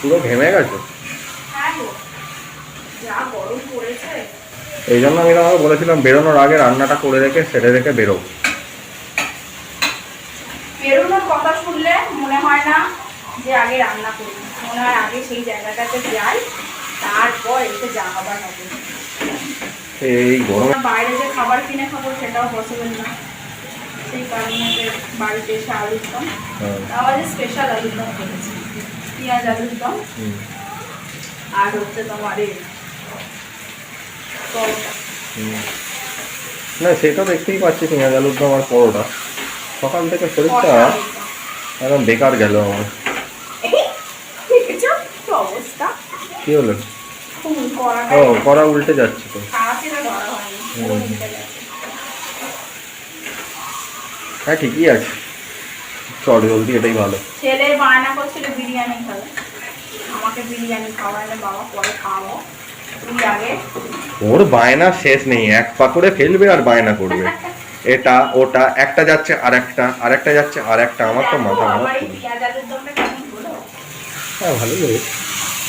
পুরো ঘেমে গেছে? হ্যাঁ যা এই জন্য আমি তোমাকে বলেছিলাম বেরোনোর আগে রান্নাটা করে রেখে সেরে রেখে বেরো। বেরোনোর কথা শুনলে মনে হয় না যে আগে রান্না করি। মনে হয় আগে সেই জায়গাটাতে যাই তারপর এসে যা খাবার হবে। এই গরমে বাইরে যে খাবার কিনে খাব সেটাও পসিবল না। সেই কারণে বাড়িতে এসে আলুর দম হ্যাঁ, আমাদের স্পেশাল আলুর দম করেছি। পেঁয়াজ আলুর দম। আর হচ্ছে তোমার এই না সেটা দেখতেই পাচ্ছি পেঁয়াজ আলুর দম আর পরোটা। সকাল থেকে শরীরটা। একদম বেকার গেল আমার। অবস্থা? কি হলো? ও কড়া উল্টে যাচ্ছে তো। হ্যাঁ ঠিকই আছে। চট জলদি এটাই ভালো। ছেলে বায়না করছিল বিরিয়ানি খাবে। আমাকে বিরিয়ানি খাওয়ালে বাবা পরে খাওয়াবো। ওর বায়না শেষ নেই এক পা করে ফেলবে আর বায়না করবে। এটা ওটা একটা যাচ্ছে আর একটা আর একটা যাচ্ছে আর একটা। আমার তো মাথা খারাপ। হ্যাঁ ভালোই হয়েছে।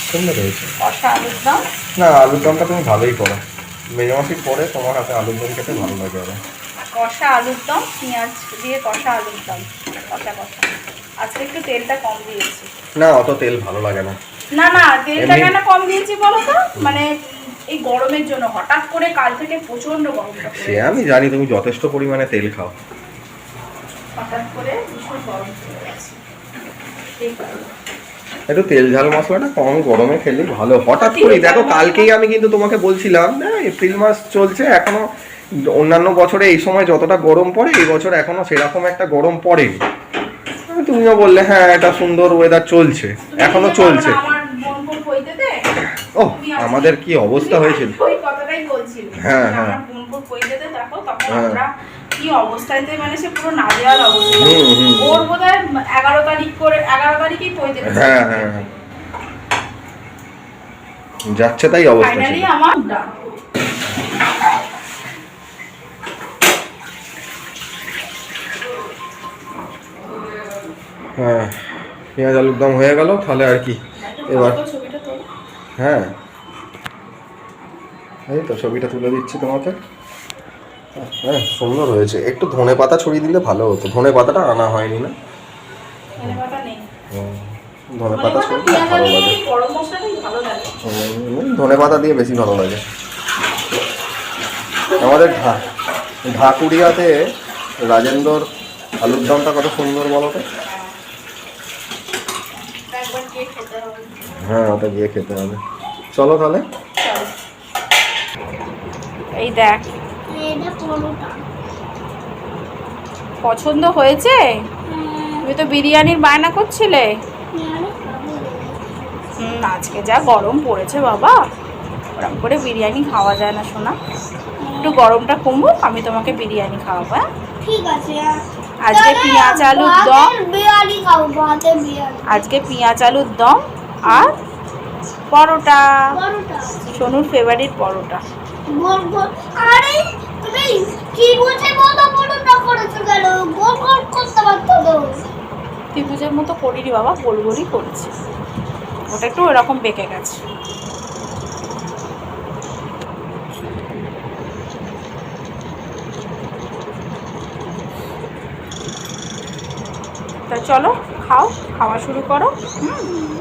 সুন্দর হয়েছে। কষা আলুর দম? না আলুর দমটা তুমি ভালোই করো। মেজামাসির পরে তোমার হাতে আলুর দম খেতে ভালো লাগে আরও কষা আলুর দম পেঁয়াজ দিয়ে কষা আলুর দম। কষা আজকে একটু তেলটা কম দিয়েছি। না অত তেল ভালো লাগে না। না না তেলটা কেন কম দিয়েছি বলো তো? মানে এই গরমের জন্য হঠাৎ করে কাল থেকে প্রচণ্ড সে আমি জানি তুমি যথেষ্ট পরিমাণে তেল খাও। হঠাৎ করে ভীষণ গরম পড়ে গেছে। একটু তেল ঝাল মশলাটা কম গরমে খেলে ভালো। হঠাৎ করে দেখো কালকেই আমি কিন্তু তোমাকে বলছিলাম না, এপ্রিল মাস চলছে এখনও অন্যান্য বছরে এই সময় যতটা গরম পড়ে এই বছর এখনও সেরকম একটা গরম পড়েনি। তুমিও বললে হ্যাঁ এটা সুন্দর ওয়েদার চলছে। এখনও চলছে। ও আমাদের কি অবস্থা হয়েছিল? হ্যাঁ, হ্যাঁ। হ্যাঁ। কি অবস্থাতে মানে সে পুরো নাজেহাল অবস্থা। হুম, হুম। ওর বোধহয় এগারো তারিখ করে এগারো তারিখেই কইতে হ্যাঁ হ্যাঁ হ্যাঁ। যাচ্ছে তাই অবস্থা ফাইনালি আমার হ্যাঁ পেঁয়াজ আলুর দম হয়ে গেল তাহলে আর কি এবার। হ্যাঁ। এই তো ছবিটা তুলে দিচ্ছি তোমাকে। হ্যাঁ সুন্দর হয়েছে। একটু ধনে পাতা ছড়িয়ে দিলে ভালো হতো। ধনে পাতাটা আনা হয়নি না? ধনে পাতা ছড়িয়ে ভালো লাগে। ধনে পাতা দিয়ে বেশি ভালো লাগে। আমাদের ঢা- ঢাকুরিয়াতে রাজেন্দ্রর আলুর দমটা কত সুন্দর বলো তো একবার গিয়ে খেতে হবে। হ্যাঁ ওটা গিয়ে খেতে হবে। চলো তাহলে। এই দেখ। পছন্দ হয়েছে? তুমি তো বিরিয়ানির বায়না করছিলে? হুম, আজকে যা গরম পড়েছে বাবা। ওরকম করে বিরিয়ানি খাওয়া যায় না শোনা একটু গরমটা কমুক আমি তোমাকে বিরিয়ানি খাওয়াবো হ্যাঁ? ঠিক আছে। আজকে পেঁয়াজ আলুর দম। আজকে পেঁয়াজ আলুর দম। আর পরোটা। সোনুর ফেভারিট পরোটা। ত্রিভুজের মতো করিনি বাবা গোল গোলই করেছি। ওটা একটু এরকম বেঁকে গেছে। তা চলো খাও খাওয়া শুরু করো। হুম।